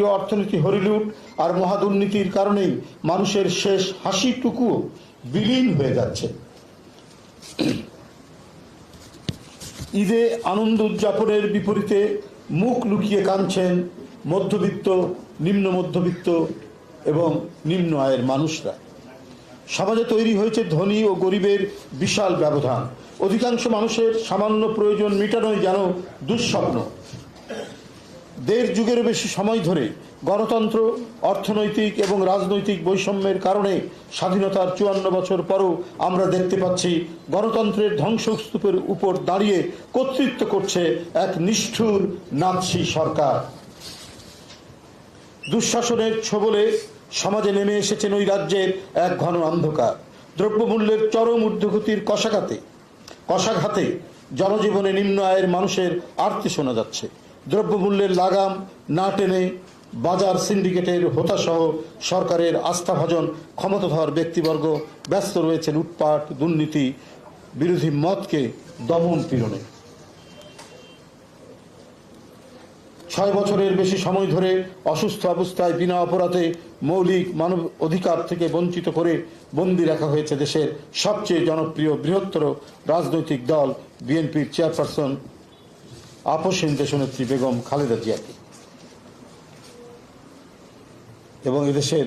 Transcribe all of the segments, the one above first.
কেন্দ্রীয় অর্থনীতি হরিলুট আর মহাদুর্নীতির কারণেই মানুষের শেষ হাসিটুকুও বিলীন হয়ে যাচ্ছে। ঈদে আনন্দ উদযাপনের বিপরীতে মুখ লুকিয়ে কাঁদছেন মধ্যবিত্ত, নিম্ন মধ্যবিত্ত এবং নিম্ন আয়ের মানুষরা। সমাজে তৈরি হয়েছে ধনী ও গরিবের বিশাল ব্যবধান। অধিকাংশ মানুষের সামান্য প্রয়োজন মেটানোই যেন দুঃস্বপ্ন। দেড় যুগেরও বেশি সময় ধরে গণতন্ত্র, অর্থনৈতিক এবং রাজনৈতিক বৈষম্যের কারণে স্বাধীনতার চুয়ান্ন বছর পরও আমরা দেখতে পাচ্ছি গণতন্ত্রের ধ্বংসস্তূপের উপর দাঁড়িয়ে কর্তৃত্ব করছে এক নিষ্ঠুর নাৎসি সরকার। দুঃশাসনের ছবলে সমাজে নেমে এসেছেন ওই রাজ্যের এক ঘন অন্ধকার। দ্রব্যমূল্যের চরম ঊর্ধ্বগতির কষাঘাতে কষাঘাতে জনজীবনে নিম্ন আয়ের মানুষের আরতি শোনা যাচ্ছে। দ্রব্যমূল্যের লাগাম না টেনে বাজার সিন্ডিকেটের হোতাসহ সরকারের আস্থাভাজন ক্ষমতাধর ব্যক্তিবর্গ ব্যস্ত রয়েছে লুটপাট দুর্নীতি বিরোধী মতকে দমন পীড়নে। ছয় বছরের বেশি সময় ধরে অসুস্থ অবস্থায় বিনা অপরাধে মৌলিক মানব অধিকার থেকে বঞ্চিত করে বন্দী রাখা হয়েছে দেশের সবচেয়ে জনপ্রিয় বৃহত্তর রাজনৈতিক দল বিএনপির চেয়ারপারসন আপসীন দেশনেত্রী বেগম খালেদা জিয়াকে। এবং এদেশের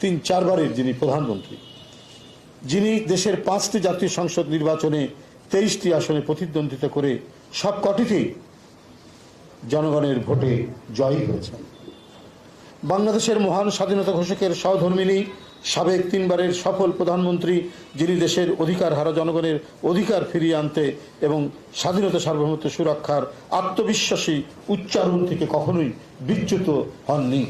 তিন চারবারের যিনি প্রধানমন্ত্রী, যিনি দেশের পাঁচটি জাতীয় সংসদ নির্বাচনে তেইশটি আসনে প্রতিদ্বন্দ্বিতা করে সব কটিতেই জনগণের ভোটে জয়ী হয়েছেন। বাংলাদেশের মহান স্বাধীনতা ঘোষকের সহধর্মিনী সাবেক তিনবারের সফল প্রধানমন্ত্রী, যিনি দেশের অধিকার হারা জনগণের অধিকার ফিরিয়ে আনতে এবং স্বাধীনতা সার্বভৌমত্ব সুরক্ষার আত্মবিশ্বাসী উচ্চারণ থেকে কখনোই বিচ্যুত হননি।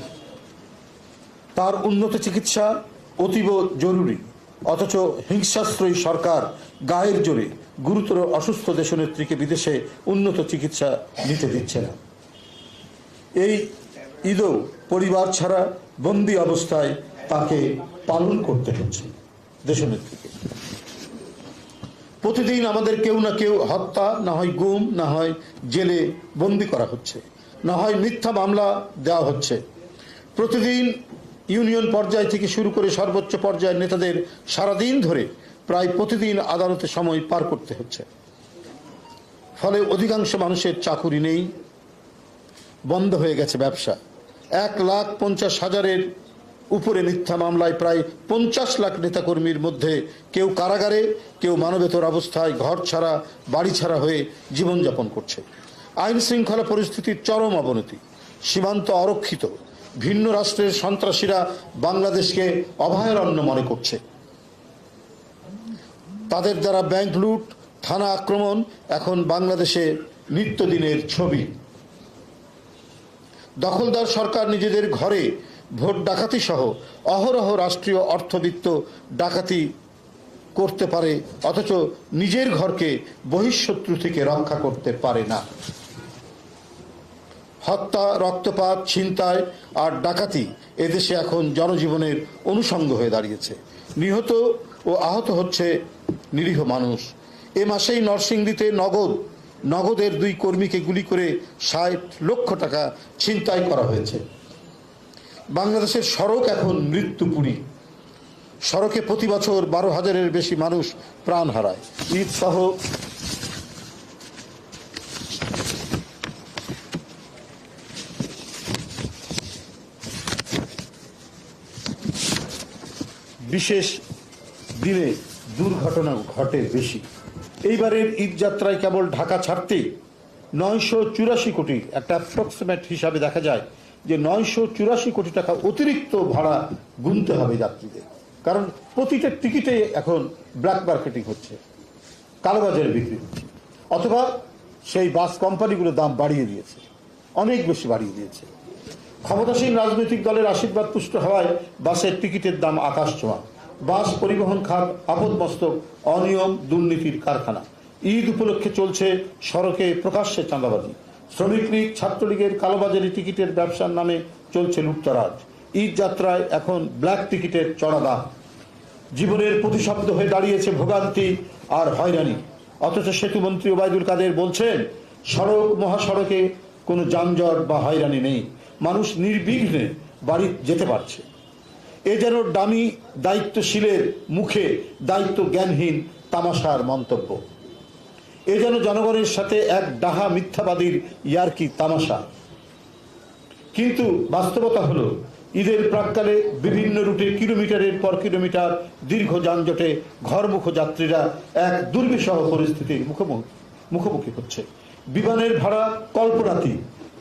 তার উন্নত চিকিৎসা অতীব জরুরি, অথচ হিংসাশ্রয়ী সরকার গায়ের জোরে গুরুতর অসুস্থ দেশনেত্রীকে বিদেশে উন্নত চিকিৎসা নিতে দিচ্ছে না। এই ঈদও পরিবার ছাড়া বন্দি অবস্থায় তাকে পালন করতে হচ্ছে দেশনেত্রীকে প্রতিদিন আমাদের কেউ না কেউ হত্যা, না হয় গুম, না হয় জেলে বন্দি করা হচ্ছে, না হয় মিথ্যা মামলা দেওয়া হচ্ছে। প্রতিদিন ইউনিয়ন পর্যায় থেকে শুরু করে সর্বোচ্চ পর্যায়ের নেতাদের সারাদিন ধরে প্রায় প্রতিদিন আদালতে সময় পার করতে হচ্ছে। ফলে অধিকাংশ মানুষের চাকুরি নেই, বন্ধ হয়ে গেছে ব্যবসা। এক লাখ পঞ্চাশ হাজারের উপরে মিথ্যা মামলায় প্রায় পঞ্চাশ লাখ নেতাকর্মীর মধ্যে কেউ কারাগারে, কেউ মানবেতর অবস্থায় ঘর ছাড়া, বাড়ি ছাড়া হয়ে জীবনযাপন করছে। আইন শৃঙ্খলা পরিস্থিতির চরম অবনতি। সীমান্ত অরক্ষিত। ভিন্ন রাষ্ট্রের সন্ত্রাসীরা বাংলাদেশকে অভয়ারণ্য মনে করছে। তাদের দ্বারা ব্যাংক লুট, থানা আক্রমণ, এখন বাংলাদেশে নিত্যদিনের ছবি। দখলদার সরকার নিজেদের ঘরে ভোট ডাকাতি সহ অহরহ রাষ্ট্রীয় অর্থবিত্ত ডাকাতি করতে পারে, অথচ নিজের ঘরকে বহিঃশত্রু থেকে রক্ষা করতে পারে না। হত্যা, রক্তপাত, ছিনতাই আর ডাকাতি এদেশে এখন জনজীবনের অনুষঙ্গ হয়ে দাঁড়িয়েছে। নিহত ও আহত হচ্ছে নিরীহ মানুষ। এ মাসেই নরসিংদীতে নগদ, নগদের দুই কর্মীকে গুলি করে ষাট লক্ষ টাকা ছিনতাই করা হয়েছে। বাংলাদেশের সড়ক এখন মৃত্যুপুরী। সড়কে প্রতি বছর বারো হাজারের বেশি মানুষ প্রাণ হারায়। ঈদ সহ বিশেষ দিনে দুর্ঘটনা ঘটে বেশি। এইবারের ঈদ যাত্রায় কেবল ঢাকা ছাড়তে নয়শো চুরাশি কোটি একটা অ্যাপ্রক্সিমেট হিসাবে দেখা যায়। যে নয়শো চুরাশি কোটি টাকা অতিরিক্ত ভাড়া গুনতে হবে যাত্রীদের। কারণ প্রতিটা টিকিটে এখন ব্ল্যাক মার্কেটিং হচ্ছে, কালোবাজারে বিক্রি হচ্ছে, অথবা সেই বাস কোম্পানিগুলো দাম বাড়িয়ে দিয়েছে, অনেক বেশি বাড়িয়ে দিয়েছে। ক্ষমতাসীন রাজনৈতিক দলের আশীর্বাদ পুষ্ট হওয়ায় বাসের টিকিটের দাম আকাশ ছোঁয়া। বাস পরিবহন খাত, আপদমস্তক, অনিয়ম, দুর্নীতির কারখানা। ঈদ উপলক্ষে চলছে সড়কে প্রকাশ্যে চাঁদাবাজি। শ্রমিক লীগ, ছাত্রলীগের কালোবাজারি টিকিটের ব্যবসার নামে চলছে লুটতরাজ। ঈদ যাত্রায় এখন ব্ল্যাক টিকিটের চড়া দাম জীবনের প্রতিশব্দ হয়ে দাঁড়িয়েছে ভোগান্তি আর হয়রানি। অথচ সেতুমন্ত্রী ওবায়দুল কাদের বলছেন, সড়ক, মহাসড়কে কোনো যানজট বা হয়রানি নেই। মানুষ নির্বিঘ্নে বাড়ি যেতে পারছে। এ যেন ডামি দায়িত্বশীলের মুখে দায়িত্ব জ্ঞানহীন তামাশার মন্তব্য। এ যেন জনগণের সাথে এক ডাহা মিথ্যাবাদীর ইয়ার্কি তামাশা। কিন্তু বাস্তবতা হলো, ঈদের প্রাককালে বিভিন্ন রুটে কিলোমিটারের পর কিলোমিটার দীর্ঘ যানজটে ঘরমুখ যাত্রীরা এক দুর্বিষহ পরিস্থিতির মুখোমুখি মুখোমুখি হচ্ছে। বিমানের ভাড়া কল্পনাতি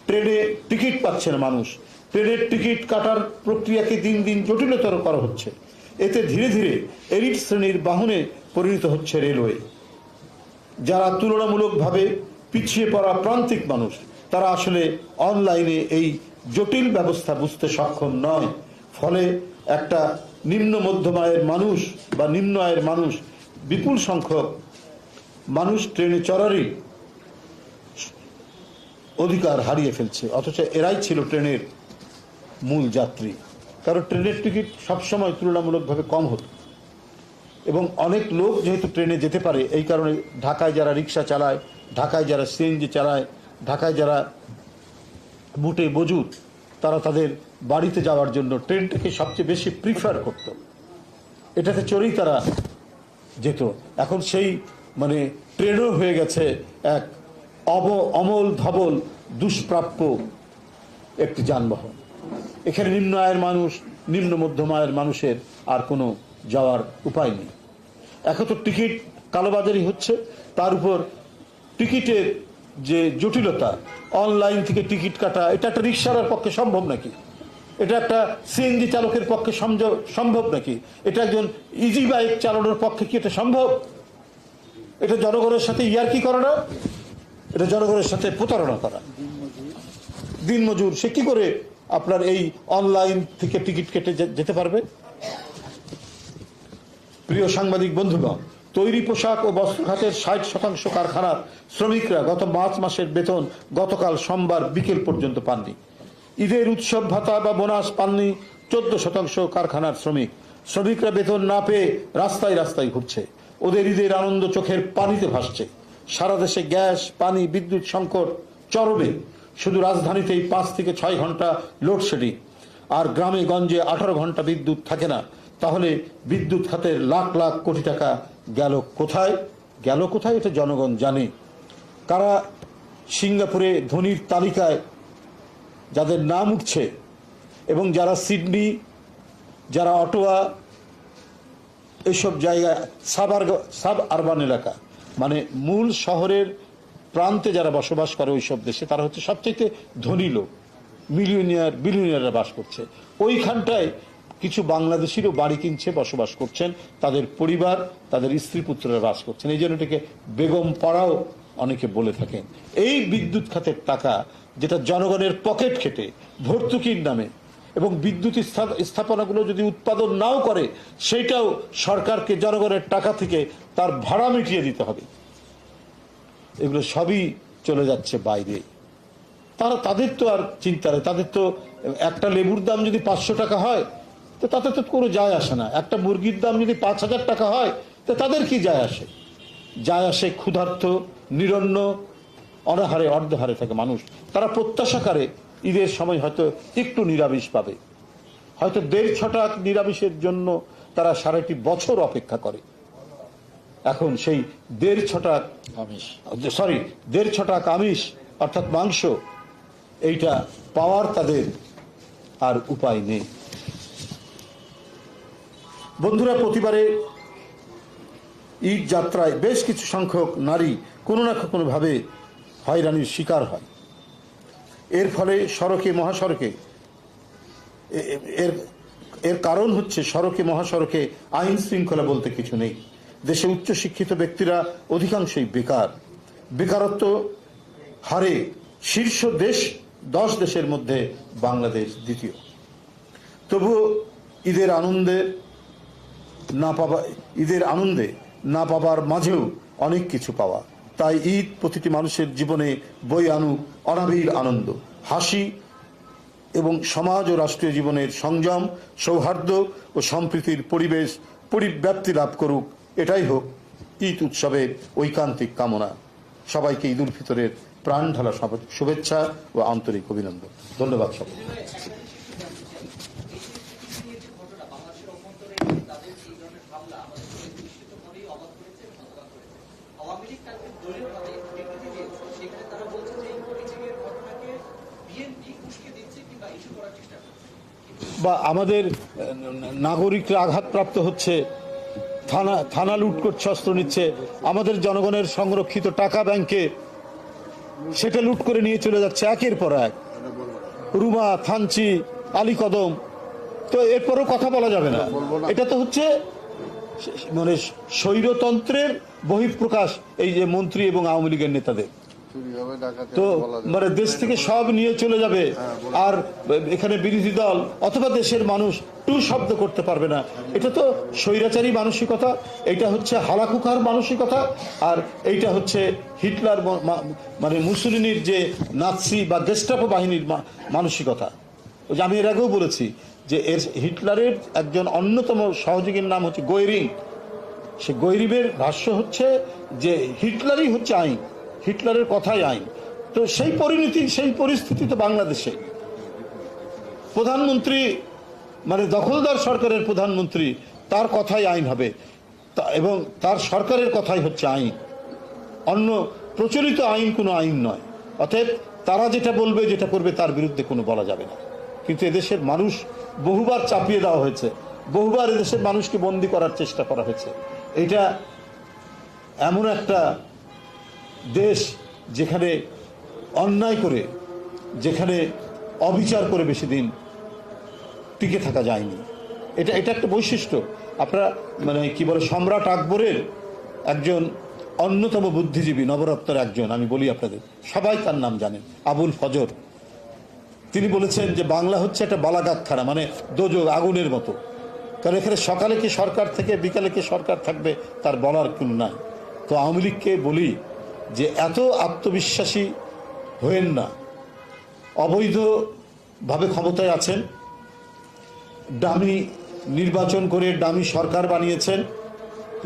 ট্রেনে টিকিট পাচ্ছে না মানুষ। ট্রেনের টিকিট কাটার প্রক্রিয়াকে দিন দিন জটিলতর করা হচ্ছে। এতে ধীরে ধীরে এলিট শ্রেণির বাহনে পরিণত হচ্ছে রেলওয়ে। যারা তুলনামূলকভাবে পিছিয়ে পড়া প্রান্তিক মানুষ, তারা আসলে অনলাইনে এই জটিল ব্যবস্থা বুঝতে সক্ষম নয়। ফলে একটা নিম্ন মধ্যম আয়ের মানুষ বা নিম্ন আয়ের মানুষ, বিপুল সংখ্যক মানুষ ট্রেনে চড়ারই অধিকার হারিয়ে ফেলছে। অথচ এরাই ছিল ট্রেনের মূল যাত্রী। কারণ ট্রেনের টিকিট সবসময় তুলনামূলকভাবে কম হতো। এবং অনেক লোক যেহেতু ট্রেনে যেতে পারে, এই কারণে ঢাকায় যারা রিক্সা চালায়, ঢাকায় যারা সিএনজি চালায়, ঢাকায় যারা বুটে মজুদ তারা তাদের বাড়িতে যাওয়ার জন্য ট্রেনটাকে সবচেয়ে বেশি প্রিফার করত। এটাতে চড়েই তারা যেত। এখন সেই মানে ট্রেনও হয়ে গেছে এক অব, অমল ধবল দুষ্প্রাপ্য একটি যানবাহন। এখানে নিম্ন আয়ের মানুষ, নিম্ন মধ্যম আয়ের মানুষের আর কোনো যাওয়ার উপায় নেই। এখন তো টিকিট কালোবাজারি হচ্ছে। তার উপর টিকিটের যে জটিলতা, অনলাইন থেকে টিকিট কাটা, এটা একটা রিক্সার পক্ষে সম্ভব নাকি? এটা একটা সিএনজি চালকের পক্ষে সম্ভব নাকি? এটা একজন ইজি বাইক চালানোর পক্ষে কি এটা সম্ভব? এটা জনগণের সাথে ইয়ার্কি করা না? এটা জনগণের সাথে প্রতারণা করা। দিনমজুর, সে কি করে আপনার এই অনলাইন থেকে টিকিট কেটে যেতে পারবে? প্রিয় সাংবাদিক বন্ধুগণ, তৈরি পোশাক ও বস্ত্র খাতের ষাট শতাংশ কারখানার শ্রমিকরা গত মার্চ মাসের বেতন গতকাল সোমবার বিকেল পর্যন্ত পাননি। ঈদের উৎসব ভাতা বা বোনাস পাননি চোদ্দ শতাংশ কারখানার শ্রমিক। শ্রমিকরা বেতন না পেয়ে রাস্তায় রাস্তায় ঘুরছে। ওদের ঈদের আনন্দ চোখের পানিতে ভাসছে। সারা দেশে গ্যাস, পানি, বিদ্যুৎ সংকট চরমে। শুধু রাজধানীতেই পাঁচ থেকে ছয় ঘণ্টা লোডশেডিং। আর গ্রামে গঞ্জে আঠারো ঘণ্টা বিদ্যুৎ থাকে না। তাহলে বিদ্যুৎ খাতের লাখ লাখ কোটি টাকা গেল কোথায়? গেল কোথায় এটা জনগণ জানে। কারা সিঙ্গাপুরে ধনির তালিকায় যাদের নাম উঠছে এবং যারা সিডনি, যারা অটোয়া এইসব জায়গায়, সাব সাব আরবান এলাকা মানে মূল শহরের প্রান্তে যারা বসবাস করে ওইসব দেশে, তারা হচ্ছে সবচেয়ে ধনী লোক। মিলিয়নিয়ার, বিলিয়নিয়াররা বাস করছে। ওইখানটায় কিছু বাংলাদেশিরও বাড়ি কিনছে, বসবাস করছেন। তাদের পরিবার, তাদের স্ত্রী পুত্ররা বাস করছেন। এই জন্য এটাকে বেগম পাড়াও অনেকে বলে থাকেন। এই বিদ্যুৎ খাতের টাকা যেটা জনগণের পকেট খেটে ভর্তুকির নামে এবং বিদ্যুৎ স্থাপনাগুলো যদি উৎপাদন নাও করে সেটাও সরকারকে জনগণের টাকা থেকে তার ভাড়া মিটিয়ে দিতে হবে। এগুলো সবই চলে যাচ্ছে বাইরে। তারা, তাদের তো আর চিন্তা নেই। তাদের তো একটা লেবুর দাম যদি পাঁচশো টাকা হয় তো তাতে তো কোনো যায় আসে না। একটা মুরগির দাম যদি পাঁচ হাজার টাকা হয় তো তাদের কি যায় আসে? যায় আসে ক্ষুধার্ত নিরন্ন অনাহারে অর্ধহারে থাকে মানুষ। তারা প্রত্যাশা করে ঈদের সময় হয়তো একটু নিরামিষ পাবে। হয়তো দেড় ছটা নিরামিষের জন্য তারা সারাটি বছর অপেক্ষা করে। এখন সেই দেড় ছটা আমিষ। সরি দেড় ছটা আমিষ অর্থাৎ মাংস এইটা পাওয়ার তাদের আর উপায় নেই। বন্ধুরা, প্রতিবারে ঈদ যাত্রায় বেশ কিছু সংখ্যক নারী কোনো না কোনোভাবে হয়রানির শিকার হয়। এর ফলে সড়কে, মহাসড়কে এর এর কারণ হচ্ছে সড়কে, মহাসড়কে আইন শৃঙ্খলা বলতে কিছু নেই। দেশে উচ্চশিক্ষিত ব্যক্তিরা অধিকাংশই বেকার। বেকারত্ব হারে শীর্ষ দেশ, দশ দেশের মধ্যে বাংলাদেশ দ্বিতীয়। তবুও ঈদের আনন্দে না পাবা, ঈদের আনন্দে না পাবার মাঝেও অনেক কিছু পাওয়া। তাই ঈদ প্রতিটি মানুষের জীবনে বই আনু অনাবির আনন্দ। হাসি এবং সমাজ ও রাষ্ট্রীয় জীবনের সংযম, সৌহার্দ্য ও সম্প্রীতির পরিবেশ পরিব্যাপ্তি লাভ করুক। এটাই হোক ঈদ উৎসবের ঐকান্তিক কামনা। সবাইকে ঈদ উল ফিতরের প্রাণ ঢালা শুভেচ্ছা ও আন্তরিক অভিনন্দন। ধন্যবাদ সবাই আওয়ামী লীগ তাকে দলীয়ভাবে বিবৃতি দিয়েছে সেখানে তারা বলছে যে এই মিটিংয়ের ঘটনাকে বিএনপি উস্কে দিচ্ছে কিংবা ইস্যু করার চেষ্টা করছে বা আমাদের নাগরিকরা আঘাতপ্রাপ্ত হচ্ছে, থানা থানা লুট করছে অস্ত্র নিচ্ছে, আমাদের জনগণের সংরক্ষিত টাকা ব্যাংকে সেটা লুট করে নিয়ে চলে যাচ্ছে একের পর এক। রুমা, থানচি আলী কদম তো এরপরও কথা বলা যাবে না। এটা তো হচ্ছে মানে স্বৈরতন্ত্রের বহিঃপ্রকাশ, এই যে মন্ত্রী এবং আওয়ামী লীগের নেতাদের। তো। মানে দেশ থেকে সব নিয়ে চলে যাবে আর এখানে বিরোধী দল অথবা দেশের মানুষ টু শব্দ করতে পারবে না। এটা তো স্বৈরাচারী মানসিকতা এটা হচ্ছে হালাকুকার মানসিকতা আর এইটা হচ্ছে হিটলার মানে মুসলিনীর যে নাৎসি বা গেস্টাপো বাহিনীর মানসিকতা। ওই যে আমি এর আগেও বলেছি যে এর হিটলারের একজন অন্যতম সহযোগীর নাম হচ্ছে গৈরিং। সে গৈরিবের ভাষ্য হচ্ছে যে হিটলারই হচ্ছে আইন। হিটলারের কথাই আইন। তো সেই পরিণতি, সেই পরিস্থিতি তো বাংলাদেশে। প্রধানমন্ত্রী মানে দখলদার সরকারের প্রধানমন্ত্রী, তার কথাই আইন হবে। এবং তার সরকারের কথাই হচ্ছে আইন। অন্য প্রচলিত আইন কোনো আইন নয়। অতএব তারা যেটা বলবে, যেটা করবে, তার বিরুদ্ধে কোনো বলা যাবে না। কিন্তু এদেশের মানুষ বহুবার চাপিয়ে দেওয়া হয়েছে। বহুবার এদেশের মানুষকে বন্দি করার চেষ্টা করা হয়েছে। এটা এমন একটা দেশ যেখানে অন্যায় করে, যেখানে অবিচার করে বেশি দিন টিকে থাকা যায়নি। এটা এটা একটা বৈশিষ্ট্য। আপনারা মানে কি বলে, সম্রাট আকবরের একজন অন্যতম বুদ্ধিজীবী, নবরত্নের একজন, আমি বলি আপনাদের, সবাই তার নাম জানেন, আবুল ফজর। তিনি বলেছেন যে বাংলা হচ্ছে একটা বালাগাকখানা মানে দোজো আগুনের মতো। কারণ এখানে সকালে কি সরকার থেকে, বিকালে কি সরকার থাকবে, তার বলার কোনো নাই। তো আওয়ামী লীগকে বলি যে এত আত্মবিশ্বাসী হয়েন না। অবৈধভাবে ক্ষমতায় আছেন। ডামি নির্বাচন করে ডামি সরকার বানিয়েছেন।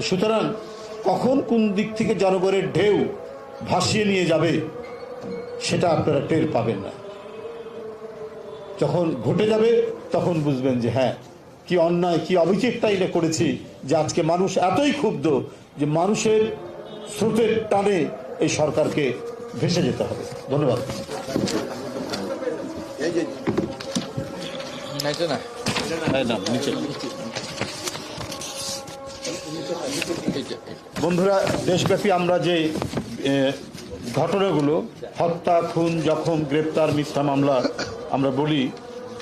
সুতরাং কখন কোন দিক থেকে জনগণের ঢেউ ভাসিয়ে নিয়ে যাবে সেটা আপনারা টের পাবেন না। যখন ঘটে যাবে তখন বুঝবেন যে হ্যাঁ কি অন্যায়, কি অবিচারটাই না করেছি যে আজকে মানুষ এতই ক্ষুব্ধ যে মানুষের স্রোতের টানে এই সরকারকে ভেসে যেতে হবে। ধন্যবাদ। হ্যাঁ। বন্ধুরা দেশব্যাপী আমরা যে ঘটনাগুলো হত্যা খুন জখম গ্রেপ্তার মিথ্যা মামলা আমরা বলি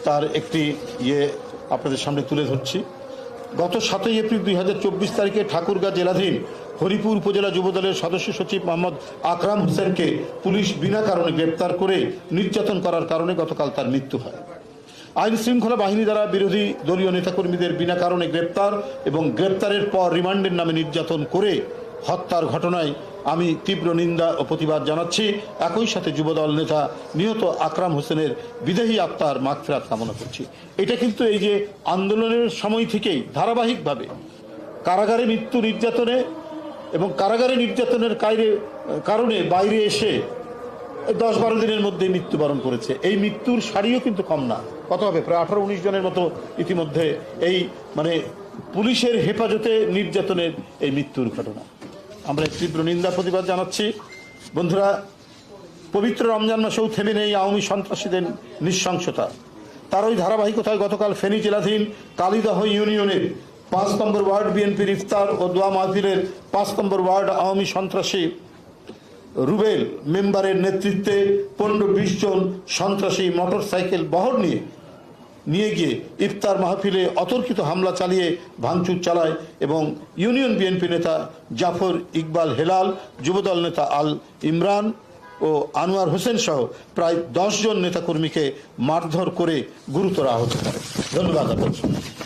তার একটি ইয়ে আপনাদের সামনে তুলে ধরছি। গত সাতই এপ্রিল দুই হাজার চব্বিশ তারিখে ঠাকুরগাঁ জেলাধীন হরিপুর উপজেলা যুবদলের সদস্য সচিব মোহাম্মদ আকরাম হোসেনকে পুলিশ বিনা কারণে গ্রেপ্তার করে নির্যাতন করার কারণে গতকাল তার মৃত্যু হয়। আইন শৃঙ্খলা বাহিনী দ্বারা বিরোধী দলীয় নেতাকর্মীদের বিনা কারণে গ্রেপ্তার এবং গ্রেপ্তারের পর রিমান্ডের নামে নির্যাতন করে হত্যার ঘটনায় আমি তীব্র নিন্দা ও প্রতিবাদ জানাচ্ছি। একই সাথে যুবদল নেতা নিহত আকরাম হোসেনের বিদেহী আত্মার মাগফিরাত কামনা করছি। এটা কিন্তু এই যে আন্দোলনের সময় থেকেই ধারাবাহিকভাবে কারাগারে মৃত্যু নির্যাতনে এবং কারাগারে নির্যাতনের কাইরে- কারণে বাইরে এসে দশ বারো দিনের মধ্যে মৃত্যুবরণ করেছে। এই মৃত্যুর সারিও কিন্তু কম না। কত হবে? প্রায় আঠারো, উনিশ জনের মতো ইতিমধ্যে এই মানে পুলিশের হেফাজতে নির্যাতনের এই মৃত্যুর ঘটনা। আমরা তীব্র নিন্দা, প্রতিবাদ জানাচ্ছি। বন্ধুরা, পবিত্র রমজান মাসেও থেমে নেই আওয়ামী সন্ত্রাসীদের নৃশংসতা। তার ওই ধারাবাহিকতায় গতকাল ফেনী জেলাধীন কালিদহ ইউনিয়নের পাঁচ নম্বর ওয়ার্ড বিএনপির ইফতার ও দোয়া মাহফিলের পাঁচ নম্বর ওয়ার্ড আওয়ামী সন্ত্রাসী রুবেল মেম্বারের নেতৃত্বে পনেরো বিশ জন সন্ত্রাসী মোটরসাইকেল বহর নিয়ে নিয়ে গিয়ে ইফতার মাহফিলে অতর্কিত হামলা চালিয়ে ভাঙচুর চালায় এবং ইউনিয়ন বিএনপি নেতা জাফর ইকবাল হেলাল, যুবদল নেতা আল ইমরান ও আনোয়ার হোসেন সহ প্রায় দশ জন নেতাকর্মীকে মারধর করে গুরুতর আহত করে। ধন্যবাদ আপনাদের।